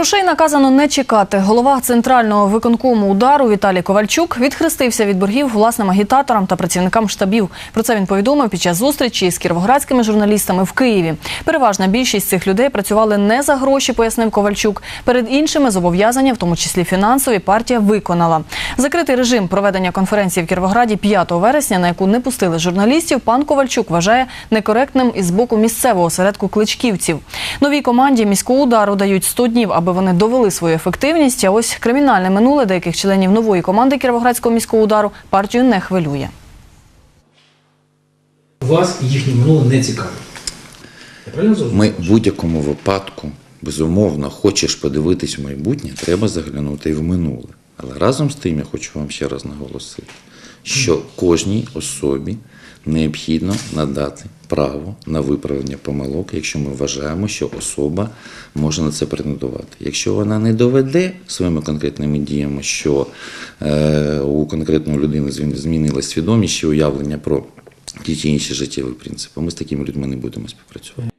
Грошей наказано не чекати. Голова центрального виконкому удару Віталій Ковальчук відхрестився від боргів власним агітаторам та працівникам штабів. Про це він повідомив під час зустрічі з кіровоградськими журналістами в Києві. Переважна більшість цих людей працювали не за гроші, пояснив Ковальчук. Перед іншими зобов'язання, в тому числі фінансові, партія виконала. Закритий режим проведення конференції в Кіровограді 5 вересня, на яку не пустили журналістів, пан Ковальчук вважає некоректним із боку місцевого осередку кличківців. Новій команді міського удару дають 100 днів, аби вони довели свою ефективність. А ось кримінальне минуле деяких членів нової команди Кіровоградського міського удару партію не хвилює. Вас їхнє минуле не цікавить. Ми в будь-якому випадку, безумовно, хочеш подивитись в майбутнє, треба заглянути і в минуле. Але разом з тим я хочу вам ще раз наголосити, що кожній особі необхідно надати право на виправлення помилок, якщо ми вважаємо, що особа може на це претендувати. Якщо вона не доведе своїми конкретними діями, що е, у конкретної людини змін- змінилась свідомість чи уявлення про ті чи інші життєві принципи, ми з такими людьми не будемо співпрацювати.